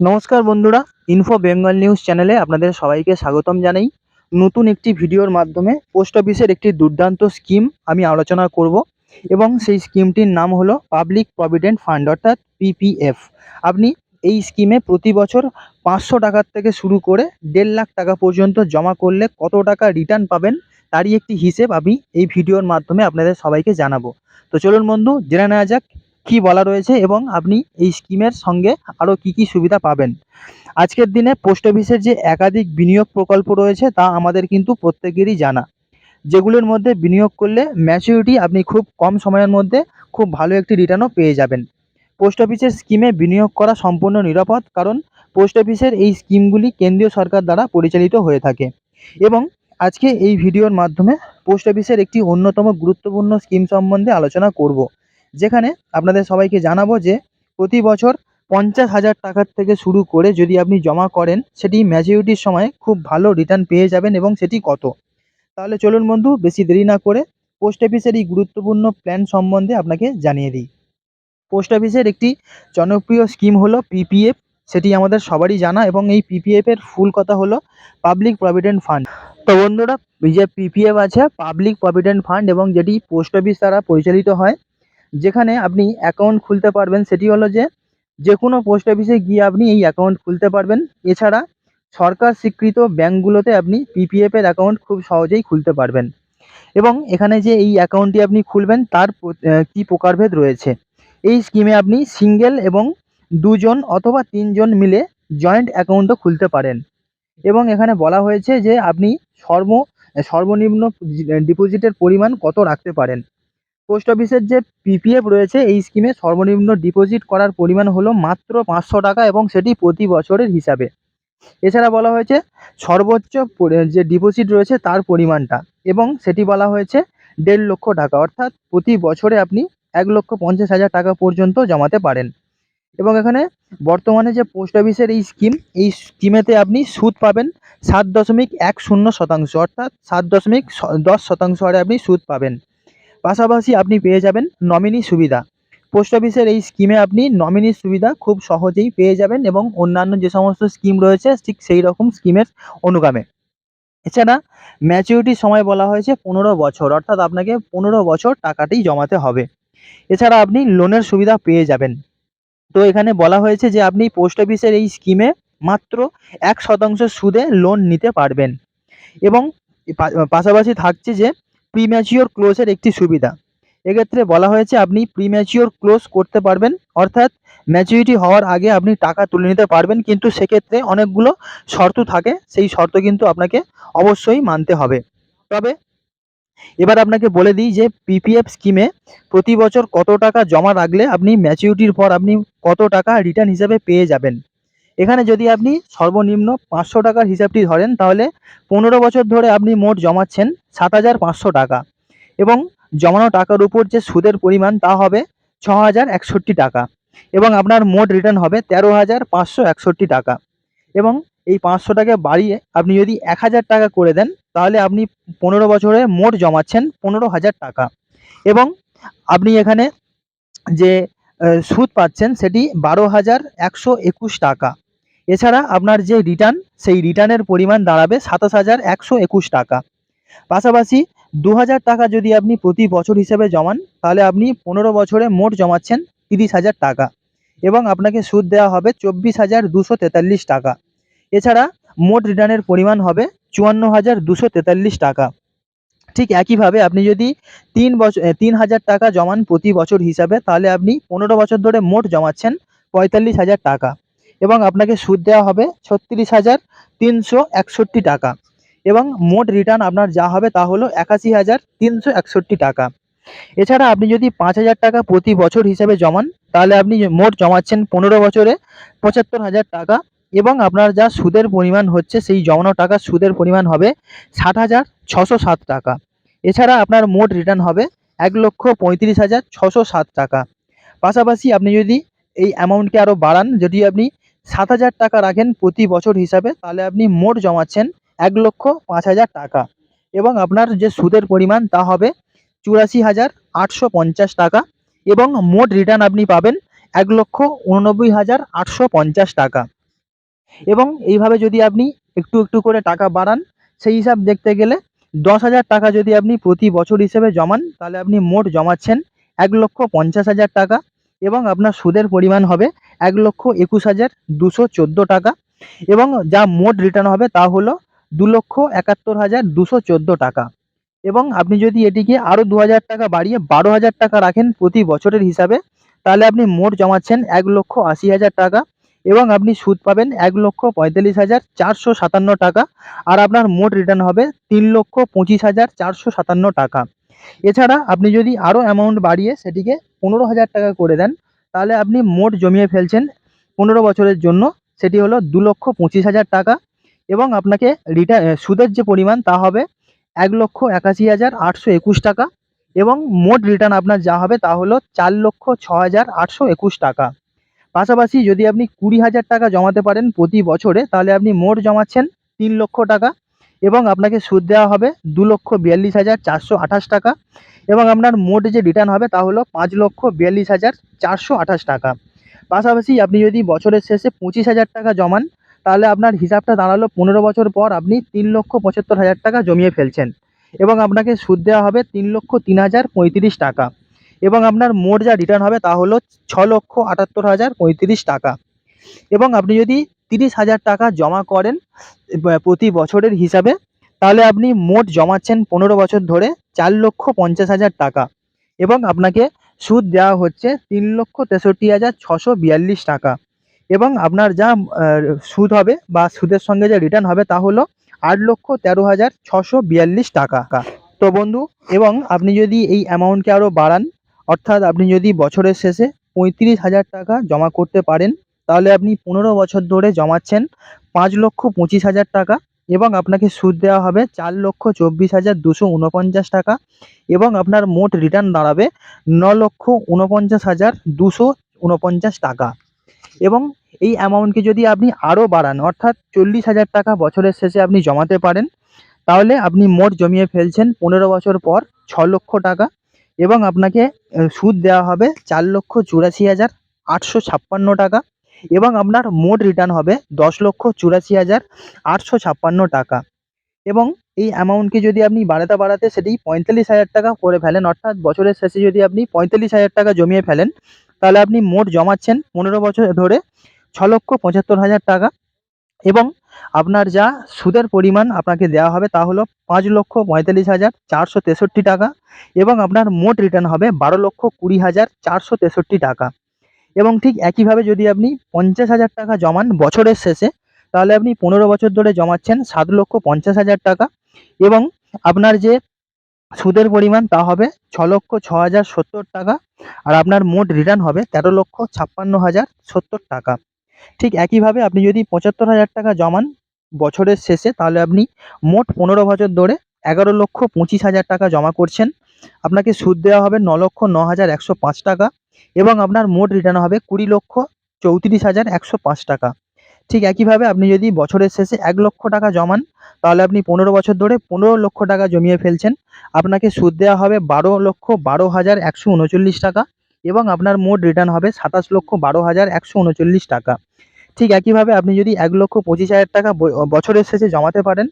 নমস্কার বন্ধুরা info Bengal news চ্যানেলে আপনাদের সবাইকে স্বাগতম জানাই। নতুন একটি ভিডিওর মাধ্যমে পোস্ট অফিসের একটি দুর্দান্ত স্কিম আমি আলোচনা করব এবং সেই স্কিমটির নাম হলো পাবলিক প্রভিডেন্ট ফান্ড অর্থাৎ পিপিএফ আপনি এই স্কিমে প্রতি বছর পাঁচশো টাকার থেকে শুরু করে দেড় লাখ টাকা পর্যন্ত জমা করলে কত টাকা রিটার্ন পাবেন, তারই একটি হিসেব আমি এই ভিডিওর মাধ্যমে আপনাদের সবাইকে জানাব। তো চলুন বন্ধু, জেনে নেওয়া যাক কী বলা রয়েছে এবং আপনি এই স্কিমের সঙ্গে আরও কী কী সুবিধা পাবেন? আজকের দিনে পোস্ট অফিসের যে একাধিক বিনিয়োগ প্রকল্প রয়েছে তা আমাদের কিন্তু প্রত্যেকেরই জানা। যেগুলোর মধ্যে বিনিয়োগ করলে ম্যাচিউরিটি আপনি খুব কম সময়ের মধ্যে খুব ভালো একটি রিটার্নও পেয়ে যাবেন। পোস্ট অফিসের স্কিমে বিনিয়োগ করা সম্পূর্ণ নিরাপদ কারণ পোস্ট অফিসের এই স্কিমগুলি কেন্দ্রীয় সরকার দ্বারা পরিচালিত হয়ে থাকে এবং আজকে এই ভিডিওর মাধ্যমে পোস্ট অফিসের একটি অন্যতম গুরুত্বপূর্ণ স্কিম সম্বন্ধে আলোচনা করব। যেখানে আপনাদের সবাইকে জানাব যে প্রতি বছর পঞ্চাশ হাজার টাকার থেকে শুরু করে যদি আপনি জমা করেন, সেটি ম্যাচিউরিটির সময় খুব ভালো রিটার্ন পেয়ে যাবেন এবং সেটি কত? তাহলে চলুন বন্ধু, বেশি দেরি না করে পোস্ট অফিসের এই গুরুত্বপূর্ণ প্ল্যান সম্বন্ধে আপনাকে জানিয়ে দিই। পোস্ট অফিসের একটি জনপ্রিয় স্কিম হলো পিপিএফ সেটি আমাদের সবারই জানা এবং এই পিপিএফ এর ফুল কথা হলো পাবলিক প্রভিডেন্ট ফান্ড তো বন্ধুরা যে পিপিএফ আছে পাবলিক প্রভিডেন্ট ফান্ড এবং যেটি পোস্ট অফিস দ্বারা পরিচালিত হয় যেখানে আপনি অ্যাকাউন্ট খুলতে পারবেন, সেটি হলো যে যে কোনো পোস্ট অফিসে গিয়ে আপনি এই অ্যাকাউন্ট খুলতে পারবেন। এছাড়া সরকার স্বীকৃত ব্যাঙ্কগুলোতে আপনি পিপিএফ এর অ্যাকাউন্ট খুব সহজেই খুলতে পারবেন। এবং এখানে যে এই অ্যাকাউন্টটি আপনি খুলবেন, তার কী প্রকারভেদ রয়েছে? এই স্কিমে আপনি সিঙ্গেল এবং দুজন অথবা তিনজন মিলে জয়েন্ট অ্যাকাউন্টও খুলতে পারেন। এবং এখানে বলা হয়েছে যে আপনি সর্ব, সর্বনিম্ন ডিপোজিটের পরিমাণ কত রাখতে পারেন। পোস্ট অফিসের যে পিপিএফ রয়েছে, এই স্কিমে সর্বনিম্ন ডিপোজিট করার পরিমাণ হলো মাত্র পাঁচশো টাকা এবং সেটি প্রতি বছরের হিসাবে। এছাড়া বলা হয়েছে, সর্বোচ্চ যে ডিপোজিট রয়েছে তার পরিমাণটা এবং সেটি বলা হয়েছে দেড় লক্ষ টাকা। অর্থাৎ প্রতি বছরে আপনি এক লক্ষ পঞ্চাশ হাজার টাকা পর্যন্ত জমাতে পারেন। এবং এখানে বর্তমানে যে পোস্ট অফিসের এই স্কিম এই স্কিমেতে আপনি সুদ পাবেন সাত দশমিক এক শূন্য শতাংশ। অর্থাৎ সাত দশমিক দশ শতাংশ হারে আপনি সুদ পাবেন। পাশাপাশি আপনি পেয়ে যাবেন নমিনি সুবিধা। পোস্ট অফিসের এই স্কিমে আপনি নমিনি সুবিধা খুব সহজেই পেয়ে যাবেন এবং অন্যান্য যে সমস্ত স্কিম রয়েছে, ঠিক সেই রকম স্কিমের অনুগামে। এছাড়া ম্যাচিউরিটির সময় বলা হয়েছে পনেরো বছর, অর্থাৎ আপনাকে পনেরো বছর টাকাটি জমাতে হবে। এছাড়া আপনি লোনের সুবিধা পেয়ে যাবেন। তো এখানে বলা হয়েছে যে আপনি পোস্ট অফিসের এই স্কিমে মাত্র এক শতাংশ সুদে লোন নিতে পারবেন। এবং পাশাপাশি থাকছে যে প্রিম্যাচিওর ক্লোজের একটি সুবিধা। এক্ষেত্রে বলা হয়েছে, আপনি প্রিম্যাচিওর ক্লোজ করতে পারবেন, অর্থাৎ ম্যাচুরিটি হওয়ার আগে আপনি টাকা তুলে নিতে পারবেন, কিন্তু সেক্ষেত্রে অনেকগুলো শর্ত থাকে, সেই শর্ত কিন্তু আপনাকে অবশ্যই মানতে হবে। তবে এবার আপনাকে বলে দিই যে পিপিএফ স্কিমে প্রতি বছর কত টাকা জমা রাখলে আপনি ম্যাচিউরিটির পর আপনি কত টাকা রিটার্ন হিসাবে পেয়ে যাবেন। এখানে যদি আপনি সর্বনিম্ন পাঁচশো টাকার হিসাবটি ধরেন, তাহলে পনেরো বছর ধরে আপনি মোট জমাচ্ছেন সাত হাজার পাঁচশো টাকা এবং জমানো টাকার উপর যে সুদের পরিমাণ, তা হবে ছ হাজার একষট্টি টাকা এবং আপনার মোট রিটার্ন হবে তেরো হাজার পাঁচশো একষট্টি টাকা এবং এই পাঁচশো টাকা বাড়িয়ে আপনি যদি এক হাজার টাকা করে দেন, তাহলে আপনি পনেরো বছরে মোট জমাচ্ছেন পনেরো হাজার টাকা এবং আপনি এখানে যে সুদ পাচ্ছেন, সেটি বারো হাজার একশো একুশ টাকা। এছাড়া আপনার যে রিটার্ন সেই রিটার্নের পরিমাণ দাঁড়াবে সাতাশ হাজার একশো একুশ টাকা। পাশাপাশি দু হাজার টাকা যদি আপনি প্রতি বছর হিসেবে জমান, তাহলে আপনি পনেরো বছরে মোট জমাচ্ছেন তিরিশ হাজার টাকা এবং আপনাকে সুদ দেওয়া হবে চব্বিশ হাজার দুশো তেতাল্লিশ টাকা। এছাড়া মোট রিটার্নের পরিমাণ হবে চুয়ান্ন হাজার দুশো তেতাল্লিশ টাকা। ঠিক একইভাবে আপনি যদি তিন বছর তিন হাজার টাকা জমান প্রতি বছর হিসাবে, তাহলে আপনি পনেরো বছর ধরে মোট জমাচ্ছেন পঁয়তাল্লিশ হাজার টাকা। এবং আপনাকে সুদ দেওয়া হবে ছত্রিশ হাজার তিনশো একষট্টি টাকা। এবং মোট রিটার্ন আপনার যা হবে তা হলো একাশি হাজার তিনশো একষট্টি টাকা। এছাড়া আপনি যদি পাঁচ হাজার টাকা প্রতি বছর হিসাবে জমান, তাহলে আপনি মোট জমাচ্ছেন পনেরো বছরে পঁচাত্তর হাজার টাকা এবং আপনার যা সুদের পরিমাণ হচ্ছে সেই জমানো টাকার সুদের পরিমাণ হবে ষাট হাজার ছশো সাত টাকা। এছাড়া আপনার মোট রিটার্ন হবে এক লক্ষ পঁয়ত্রিশ হাজার ছশো সাত টাকা। পাশাপাশি আপনি যদি এই অ্যামাউন্টকে আরও বাড়ান, যদি আপনি সাত হাজার টাকা রাখেন প্রতি বছর হিসাবে, তাহলে আপনি মোট জমাচ্ছেন এক লক্ষ পাঁচ হাজার টাকা। এবং আপনার যে সুদের পরিমাণ, তা হবে চুরাশি হাজার আটশো পঞ্চাশ টাকা এবং মোট রিটার্ন আপনি পাবেন এক লক্ষ উননব্বই হাজার আটশো পঞ্চাশ টাকা। এবং এইভাবে যদি আপনি একটু একটু করে টাকা বাড়ান, সেই হিসাব দেখতে গেলে দশ হাজার টাকা যদি আপনি প্রতি বছর হিসেবে জমান, তাহলে আপনি মোট জমাচ্ছেন এক লক্ষ পঞ্চাশ হাজার টাকা। এবং আপনার সুদের পরিমাণ হবে এক লক্ষ একুশ হাজার দুশো চোদ্দ টাকা। এবং যা মোট রিটার্ন হবে তা হলো দু লক্ষ একাত্তর হাজার দুশো চোদ্দ টাকা। এবং আপনি যদি এটিকে আরও দু হাজার টাকা বাড়িয়ে বারো হাজার টাকা রাখেন প্রতি বছরের হিসাবে, তাহলে আপনি মোট জমাচ্ছেন এক লক্ষ আশি হাজার টাকা এবং আপনি সুদ পাবেন এক লক্ষ পঁয়তাল্লিশ হাজার চারশো সাতান্ন টাকা। আর আপনার মোট রিটার্ন হবে তিন লক্ষ পঁচিশ হাজার চারশো সাতান্ন টাকা। এছাড়া আপনি যদি আরও অ্যামাউন্ট বাড়িয়ে সেটিকে পনেরো হাজার টাকা করে দেন, তাহলে আপনি মোট জমিয়ে ফেলছেন পনেরো বছরের জন্য, সেটি হলো দু লক্ষ পঁচিশ হাজার টাকা এবং আপনাকে রিটার্ন সুদের যে পরিমাণ তা হবে এক লক্ষ একাশি হাজার আটশো একুশ টাকা এবং মোট রিটার্ন আপনার যা হবে তা হলো চার লক্ষ ছ হাজার আটশো একুশ টাকা। পাশাপাশি যদি আপনি কুড়ি হাজার টাকা জমাতে পারেন প্রতি বছরে, তাহলে আপনি মোট জমাচ্ছেন তিন লক্ষ টাকা। এবং আপনাকে সুদ দেওয়া হবে দু লক্ষ বিয়াল্লিশ হাজার চারশো আঠাশ টাকা। এবং আপনার মোট যে রিটার্ন হবে তা হলো পাঁচ লক্ষ বিয়াল্লিশ হাজার চারশো আঠাশ টাকা। পাশাপাশি আপনি যদি বছরের শেষে পঁচিশ হাজার টাকা জমান, তাহলে আপনার হিসাবটা দাঁড়াল পনেরো বছর পর আপনি তিন লক্ষ পঁচাত্তর হাজার টাকা জমিয়ে ফেলছেন। এবং আপনাকে সুদ দেওয়া হবে তিন লক্ষ তিন হাজার পঁয়ত্রিশ টাকা। এবং আপনার মোট যা রিটার্ন হবে তা হলো ছ লক্ষ আটাত্তর হাজার পঁয়ত্রিশ টাকা। এবং আপনি যদি তিরিশ হাজার টাকা জমা করেন প্রতি বছরের হিসাবে। তাহলে আপনি মোট জমাচ্ছেন পনেরো বছর ধরে চার লক্ষ পঞ্চাশ হাজার টাকা। এবং আপনাকে সুদ দেওয়া হচ্ছে তিন লক্ষ তেষট্টি হাজার ছশো বিয়াল্লিশ টাকা। এবং আপনার যা সুদ হবে বা সুদের সঙ্গে যে রিটার্ন হবে তা হলো আট লক্ষ তেরো হাজার ছশো বিয়াল্লিশ টাকা। তো বন্ধু, এবং আপনি যদি এই অ্যামাউন্টকে আরও বাড়ান, অর্থাৎ আপনি যদি বছরের শেষে পঁয়ত্রিশ হাজার টাকা জমা করতে পারেন তাহলে আপনি পনেরো বছর ধরে জমাচ্ছেন পাঁচ লক্ষ পঁচিশ হাজার টাকা এবং আপনাকে সুদ দেওয়া হবে চার লক্ষ চব্বিশ হাজার দুশো উনপঞ্চাশ টাকা এবং আপনার মোট রিটার্ন দাঁড়াবে ন লক্ষ উনপঞ্চাশ হাজার দুশো উনপঞ্চাশ টাকা। এবং এই অ্যামাউন্টকে যদি আপনি আরও বাড়ান, অর্থাৎ চল্লিশ হাজার টাকা বছরের শেষে আপনি জমাতে পারেন, তাহলে আপনি মোট জমিয়ে ফেলছেন পনেরো বছর পর ছ লক্ষ টাকা এবং আপনাকে সুদ দেওয়া হবে চার লক্ষ চুরাশি হাজার আটশো ছাপ্পান্ন টাকা। এবং আপনার মোট রিটার্ন হবে দশ লক্ষ চুরাশি হাজার আটশো ছাপ্পান্ন টাকা। এবং এই অ্যামাউন্টকে যদি আপনি বাড়াতে বাড়াতে সেটি পঁয়তাল্লিশ হাজার টাকা করে ফেলেন, অর্থাৎ বছরের শেষে যদি আপনি পঁয়তাল্লিশ হাজার টাকা জমিয়ে ফেলেন, তাহলে আপনি মোট জমাচ্ছেন পনেরো বছর ধরে ছ লক্ষ পঁচাত্তর হাজার টাকা। এবং আপনার যা সুদের পরিমাণ আপনাকে দেওয়া হবে তা হলো পাঁচ লক্ষ পঁয়তাল্লিশ হাজার চারশো তেষট্টি টাকা এবং আপনার মোট রিটার্ন হবে বারো লক্ষ কুড়ি হাজার চারশো তেষট্টি টাকা। এবং ঠিক একইভাবে যদি আপনি পঞ্চাশ হাজার টাকা জমান বছরের শেষে, তাহলে আপনি পনেরো বছর ধরে জমাচ্ছেন সাত লক্ষ পঞ্চাশ হাজার টাকা এবং আপনার যে সুদের পরিমাণ তা হবে ছ লক্ষ ছ হাজার সত্তর টাকা আর আপনার মোট রিটার্ন হবে তেরো লক্ষ ছাপ্পান্ন হাজার সত্তর টাকা। ঠিক একইভাবে আপনি যদি পঁচাত্তর হাজার টাকা জমান বছরের শেষে, তাহলে আপনি মোট পনেরো বছর ধরে এগারো লক্ষ পঁচিশ হাজার টাকা জমা করছেন। আপনাকে সুদ দেওয়া হবে ন লক্ষ ন হাজার একশো পাঁচ টাকা এবং আপনার মোট রিটার্ন হবে কুড়ি লক্ষ চৌত্রিশ হাজার একশো পাঁচ টাকা। ঠিক একইভাবে আপনি যদি বছরের শেষে এক লক্ষ টাকা জমান, তাহলে আপনি পনেরো বছর ধরে পনেরো লক্ষ টাকা জমিয়ে ফেলছেন। আপনাকে সুদ দেওয়া হবে বারো লক্ষ বারো হাজার একশো উনচল্লিশ টাকা এবং আপনার মোট রিটার্ন হবে সাতাশ লক্ষ বারো হাজার একশো উনচল্লিশ টাকা। ঠিক একইভাবে আপনি যদি এক লক্ষ পঁচিশ হাজার টাকা বছরের শেষে জমাতে পারেন,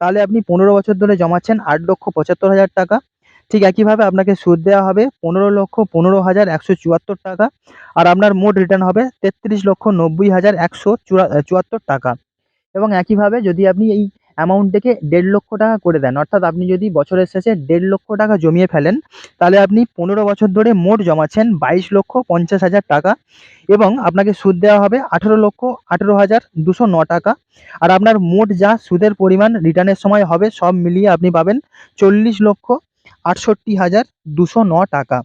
তাহলে আপনি পনেরো বছর ধরে জমাচ্ছেন আট লক্ষ পঁচাত্তর হাজার টাকা। ঠিক একইভাবে আপনাকে সুদ দেওয়া হবে পনেরো লক্ষ পনেরো হাজার একশো চুয়াত্তর টাকা। আর আপনার মোট রিটার্ন হবে তেত্রিশ লক্ষ নব্বই হাজার একশো চুয়াত্তর টাকা। এবং একইভাবে যদি আপনি এই অ্যামাউন্টটাকে দেড় লক্ষ টাকা করে দেন, অর্থাৎ আপনি যদি বছরের শেষে দেড় লক্ষ টাকা জমিয়ে ফেলেন, তাহলে আপনি পনেরো বছর ধরে মোট জমাচ্ছেন বাইশ লক্ষ পঞ্চাশ হাজার টাকা। এবং আপনাকে সুদ দেওয়া হবে আঠেরো লক্ষ আঠেরো হাজার দুশো ন টাকা। আর আপনার মোট যা সুদের পরিমাণ রিটার্নের সময় হবে সব মিলিয়ে আপনি পাবেন চল্লিশ লক্ষ আটষট্টি হাজার দুশো ন টাকা।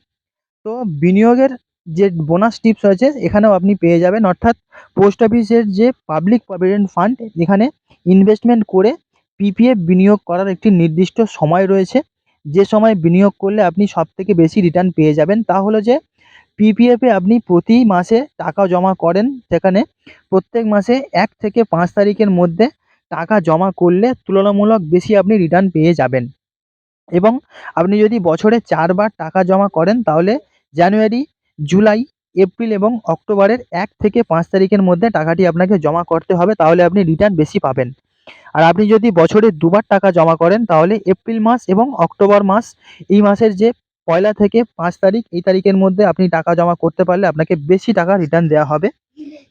তো বিনিয়োগের যে বোনাস টিপস রয়েছে, এখানেও আপনি পেয়ে যাবেন। অর্থাৎ পোস্ট অফিসের যে পাবলিক প্রভিডেন্ট ফান্ড এখানে ইনভেস্টমেন্ট করে পিপিএফ বিনিয়োগ করার একটি নির্দিষ্ট সময় রয়েছে। যে সময় বিনিয়োগ করলে আপনি সবথেকে বেশি রিটার্ন পেয়ে যাবেন, তা হলো যে পিপিএফে আপনি প্রতি মাসে টাকা জমা করেন সেখানে প্রত্যেক মাসে এক থেকে পাঁচ তারিখের মধ্যে টাকা জমা করলে তুলনামূলক বেশি আপনি রিটার্ন পেয়ে যাবেন। এবং আপনি যদি বছরে চারবার টাকা জমা করেন, তাহলে জানুয়ারি, জুলাই, এপ্রিল এবং অক্টোবরের এক থেকে পাঁচ তারিখের মধ্যে টাকাটি আপনাকে জমা করতে হবে, তাহলে আপনি রিটার্ন বেশি পাবেন। আর আপনি যদি বছরে দুবার টাকা জমা করেন, তাহলে এপ্রিল মাস এবং অক্টোবর মাস, এই মাসের যে পয়লা থেকে পাঁচ তারিখ, এই তারিখের মধ্যে আপনি টাকা জমা করতে পারলে আপনাকে বেশি টাকা রিটার্ন দেওয়া হবে।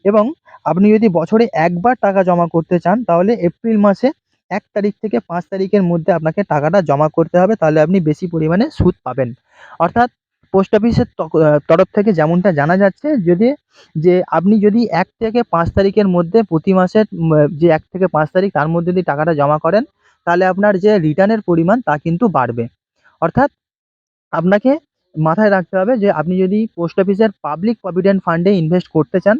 এবং আপনি যদি বছরে একবার টাকা জমা করতে চান, তাহলে এপ্রিল মাসে এক তারিখ থেকে পাঁচ তারিখের মধ্যে আপনাকে টাকাটা জমা করতে হবে, তাহলে আপনি বেশি পরিমাণে সুদ পাবেন। অর্থাৎ পোস্ট অফিসের তরফ থেকে যেমনটা জানা যাচ্ছে, যদি, যে আপনি যদি এক থেকে পাঁচ তারিখের মধ্যে প্রতি মাসের যে এক থেকে পাঁচ তারিখ তার মধ্যে যদি টাকাটা জমা করেন, তাহলে আপনার যে রিটার্নের পরিমাণ তা কিন্তু বাড়বে। অর্থাৎ আপনাকে মাথায় রাখতে হবে যে আপনি যদি পোস্ট অফিসের পাবলিক প্রভিডেন্ট ফান্ডে ইনভেস্ট করতে চান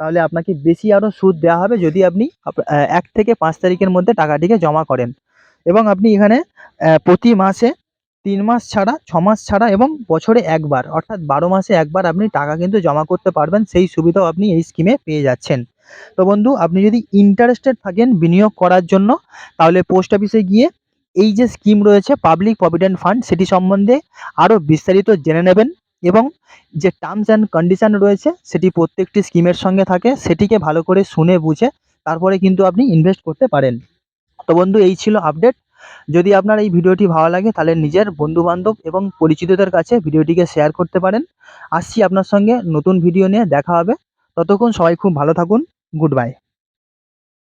তাহলে আপনাকে বেশি আরও সুদ দেওয়া হবে যদি আপনি এক থেকে পাঁচ তারিখের মধ্যে টাকাটিকে জমা করেন। এবং আপনি এখানে প্রতি মাসে তিন মাস ছাড়া, ছ মাস ছাড়া এবং বছরে একবার, অর্থাৎ বারো মাসে একবার আপনি টাকা কিন্তু জমা করতে পারবেন, সেই সুবিধাও আপনি এই স্কিমে পেয়ে যাচ্ছেন। তো বন্ধু, আপনি যদি ইন্টারেস্টেড থাকেন বিনিয়োগ করার জন্য, তাহলে পোস্ট অফিসে গিয়ে এই যে স্কিম রয়েছে পাবলিক প্রভিডেন্ট ফান্ড সেটি সম্বন্ধে আরও বিস্তারিত জেনে নেবেন। এবং যে টার্মস অ্যান্ড কন্ডিশন রয়েছে, সেটি প্রত্যেকটি স্কিমের সঙ্গে থাকে, সেটিকে ভালো করে শুনে বুঝে তারপরে কিন্তু আপনি ইনভেস্ট করতে পারেন। তো বন্ধু, এই ছিল আপডেট যদি আপনার এই ভিডিওটি ভালো লাগে, তাহলে নিজের বন্ধুবান্ধব এবং পরিচিতদের কাছে ভিডিওটিকে শেয়ার করতে পারেন। আসছি আপনার সঙ্গে নতুন ভিডিও নিয়ে, দেখা হবে। ততক্ষণ সবাই খুব ভালো থাকুন। Good bye